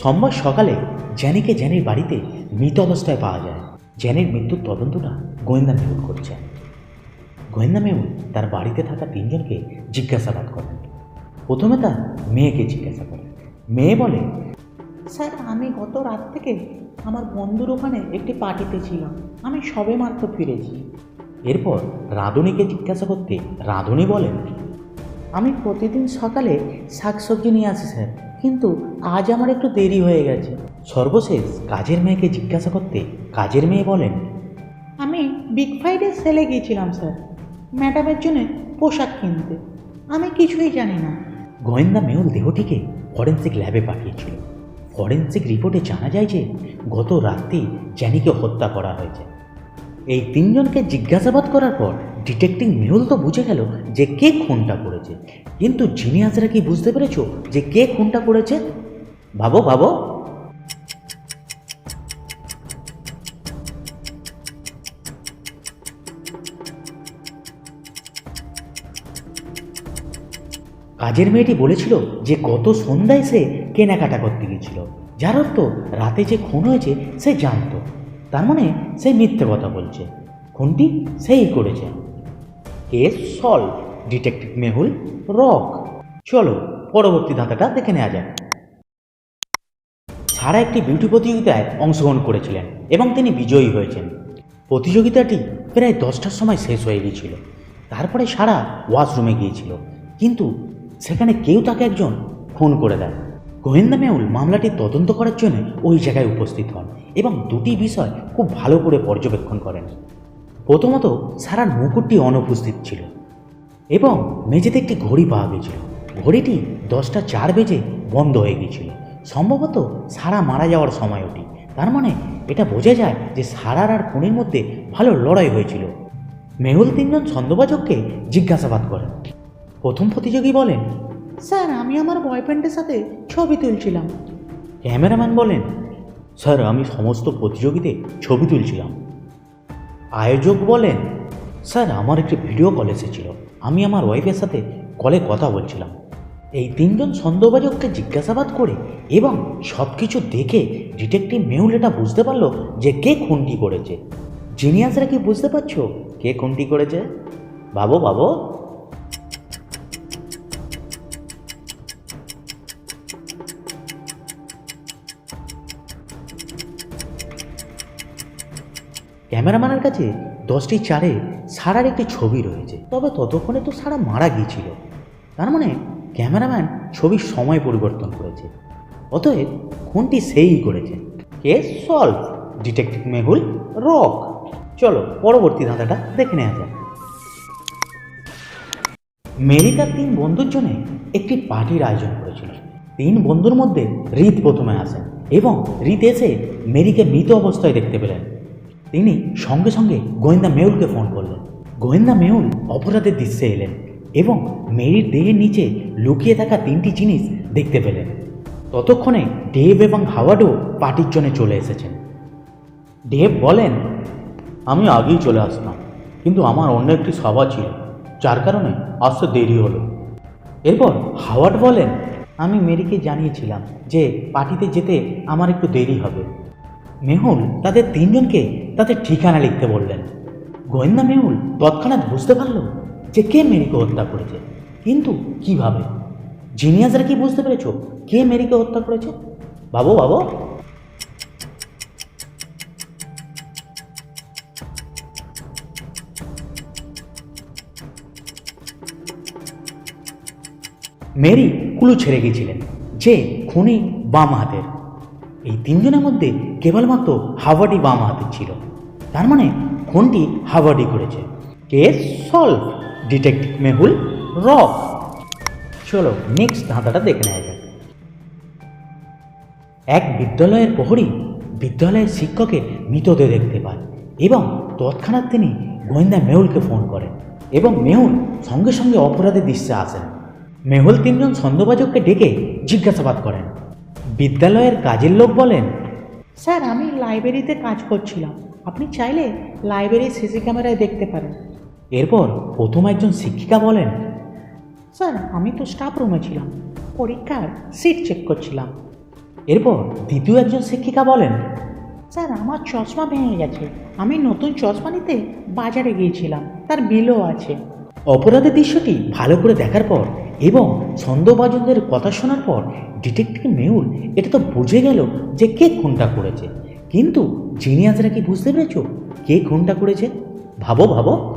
সোমবার সকালে জ্যানিকে জ্যানির বাড়িতে মৃত অবস্থায় পাওয়া যায়। জ্যানির মৃত্যুর তদন্তটা গোয়েন্দা মেহুল করছে। গোয়েন্দা মেহুল তার বাড়িতে থাকা তিনজনকে জিজ্ঞাসাবাদ করেন। প্রথমে তার মেয়েকে জিজ্ঞাসা করেন। মেয়ে বলে স্যার আমি গত রাত থেকে আমার বন্ধুর ওখানে একটি পার্টিতে ছিলাম। আমি সবে মাত্র ফিরেছি। এরপর রাঁধুনিকে জিজ্ঞাসা করতে রাঁধুনি বলেন আমি প্রতিদিন সকালে শাকসবজি নিয়ে আসি স্যার। কিন্তু আজ আমার একটু দেরি হয়ে গেছে। সর্বশেষ কাজের মেয়েকে জিজ্ঞাসা করতে কাজের মেয়ে বলেন আমি বিগ ফ্রাইডে সেলে গিয়েছিলাম স্যার। ম্যাডামের জন্য পোশাক কিনতে। আমি কিছুই জানি না। গোয়েন্দা মেহুল দেহটিকে ফরেন্সিক ল্যাবে পাঠিয়েছিল। ফরেন্সিক রিপোর্টে জানা যায় যে গত রাত্রি জ্যানিকে হত্যা করা হয়েছে। এই তিনজনকে জিজ্ঞাসাবাদ করার পর ডিটেকটিভ মেহুল তো বুঝে গেল যে কে খুনটা করেছে। কিন্তু জিনিয়াসরা কি বুঝতে পেরেছ যে কে খুনটা করেছে? ভাবো ভাবো। কাজের মেয়েটি বলেছিল যে গত সন্ধ্যায় সে কেনাকাটা করতে গিয়েছিল। যার অর্থ রাতে যে খুন হয়েছে, সে জানতো। তার মানে সে মিথ্যে কথা বলছে। খুনটি সেই করেছে। Case solve detective Mehul rock. চলো, পরবর্তী ধাঁধাটা দেখে নেওয়া যাক। সারা একটি বিউটি প্রতিযোগিতায় অংশগ্রহণ করেছিলেন এবং তিনি বিজয়ী হয়েছেন। প্রতিযোগিতাটি প্রায় দশটার সময় শেষ হয়ে গিয়েছিল। তারপরে সারা ওয়াশরুমে গিয়েছিল। কিন্তু সেখানে কেউ তাকে একজন ফোন করে দেয় গোয়েন্দা মেহুল মামলাটি তদন্ত করার জন্য ওই জায়গায় উপস্থিত হন এবং দুটি বিষয় খুব ভালো করে পর্যবেক্ষণ করেন। প্রথমত সারার মুকুটটি অনুপস্থিত ছিল এবং মেঝেতে একটি ঘড়ি পাওয়া গেছিল। ঘড়িটি দশটা চার বেজে বন্ধ হয়ে গিয়েছিল। সম্ভবত সারা মারা যাওয়ার সময় ওটি তার মানে এটা বোঝা যায় যে সারার আর খুনির মধ্যে ভালো লড়াই হয়েছিল। মেহুল তিনজন ছন্দবাচককে জিজ্ঞাসাবাদ করেন। প্রথম প্রতিযোগী বলেন স্যার আমি আমার বয়ফ্রেন্ডের সাথে ছবি তুলছিলাম। ক্যামেরাম্যান বলেন স্যার আমি সমস্ত প্রতিযোগিতে ছবি তুলছিলাম। আয়োজক বলেন, স্যার, আমার একটি ভিডিও কল এসেছিল। আমি আমার ওয়াইফের সাথে কলে কথা বলছিলাম। এই তিনজন সন্দেহভাজককে জিজ্ঞাসাবাদ করে এবং সব কিছু দেখে ডিটেকটিভ মেহুল এটা বুঝতে পারল যে কে খুনটি করেছে। জিনিয়াসরা কি বুঝতে পারছ কে খুনটি করেছে? ভাবো ভাবো ক্যামেরাম্যানের কাছে দশটি চারে সারার একটি ছবি রয়েছে। তবে ততক্ষণে তো সারা মারা গিয়েছিল। তার মানে ক্যামেরাম্যান ছবির সময় পরিবর্তন করেছে। অতএব খুনটি সেই করেছে। Case solve. Detective Mehul rock. চলো, পরবর্তী ধাঁধাটা দেখে নেওয়া যাক। মেরি তার তিন বন্ধুর জন্য একটি পার্টির আয়োজন করেছিল। তিন বন্ধুর মধ্যে রিত প্রথমে আসেন এবং রিত এসে মেরিকে মৃত অবস্থায় দেখতে পেলেন। তিনি সঙ্গে সঙ্গে গোয়েন্দা মেহুলকে ফোন করলেন। গোয়েন্দা মেহুল অপরাধের দৃশ্যে এলেন এবং মেরির দেহের নিচে লুকিয়ে থাকা তিনটি জিনিস দেখতে পেলেন। ততক্ষণে ডেভ এবং হাওয়ার্ডও পার্টির জন্য চলে এসেছেন। ডেভ বলেন, আমি আগেই চলে আসতাম, কিন্তু আমার অন্য একটি সভা ছিল, যার কারণে আসতে দেরি হলো। এরপর হাওয়ার্ড বলেন, আমি মেরিকে জানিয়েছিলাম যে পার্টিতে যেতে আমার একটু দেরি হবে। মেহুল তাদের তিনজনকে তাদের ঠিকানা লিখতে বললেন। গোয়েন্দা মেহুল তৎক্ষণাৎ বুঝতে পারল যে কে মেরিকে হত্যা করেছে। কিন্তু কীভাবে? জিনিয়াসরা কি বুঝতে পেরেছ কে মেরিকে হত্যা করেছে? বাবু বাবু। মেরি কুলু ছেড়ে গিয়েছিলেন, যে খুনি বাম হাতের। এই তিনজনের মধ্যে কেবলমাত্র হাওয়ার্ডই বাম হাতে ছিল। তার মানে খুনটি হাওয়ার্ডই করেছে। Case solve, detective Mehul rock চলো নেক্সট ধাঁধাটা দেখে নেওয়া যাক। এক বিদ্যালয়ের প্রহরী বিদ্যালয়ের শিক্ষকের মৃতদেহ দেখতে পায় এবং তৎক্ষণাৎ তিনি গোয়েন্দা মেহুলকে ফোন করেন এবং মেহুল সঙ্গে সঙ্গে অপরাধের দৃশ্যে আসেন। মেহুল তিনজন সন্দেহবাজককে ডেকে জিজ্ঞাসাবাদ করেন। বিদ্যালয়ের কাজের লোক বলেন। স্যার আমি লাইব্রেরিতে কাজ করছিলাম। আপনি চাইলে লাইব্রেরির সিসি ক্যামেরায় দেখতে পারেন। এরপর প্রথম একজন শিক্ষিকা বলেন স্যার আমি তো স্টাফ রুমে ছিলাম। পরীক্ষার সিট চেক করছিলাম। এরপর দ্বিতীয় একজন শিক্ষিকা বলেন স্যার আমার চশমা ভেঙে গেছে। আমি নতুন চশমা নিতে বাজারে গিয়েছিলাম। তার বিলও আছে। অপরাধের দৃশ্যটি ভালো করে দেখার পর এবং সন্দেহভাজনদের কথা শোনার পর ডিটেকটিভ মেহুল এটা তো বুঝে গেল যে কে খুনটা করেছে। কিন্তু জিনিয়াসরা কি বুঝতে পেরেছ? কে খুনটা করেছে? ভাবো ভাবো।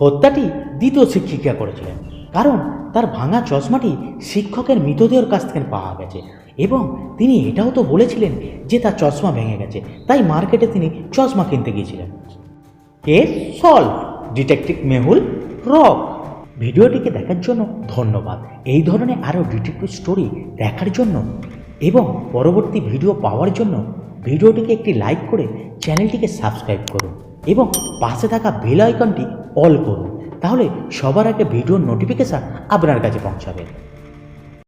হত্যাটি দ্বিতীয় শিক্ষিকা করেছিলেন। কারণ তার ভাঙা চশমাটি শিক্ষকের মৃতদেহের কাছ থেকে পাওয়া গেছে এবং তিনি এটাও তো বলেছিলেন যে তার চশমা ভেঙে গেছে। তাই মার্কেটে তিনি চশমা কিনতে গিয়েছিলেন। Case solve detective Mehul rock. ভিডিওটিকে দেখার জন্য ধন্যবাদ। এই ধরনের আরও ডিটেকটিভ স্টোরি দেখার জন্য এবং পরবর্তী ভিডিও পাওয়ার জন্য ভিডিওটিকে একটি লাইক করে চ্যানেলটিকে সাবস্ক্রাইব করুন এবং পাশে থাকা বেল আইকনটি অল করুন। তাহলে সবার আগে ভিডিওর নোটিফিকেশান আপনার কাছে পৌঁছাবে।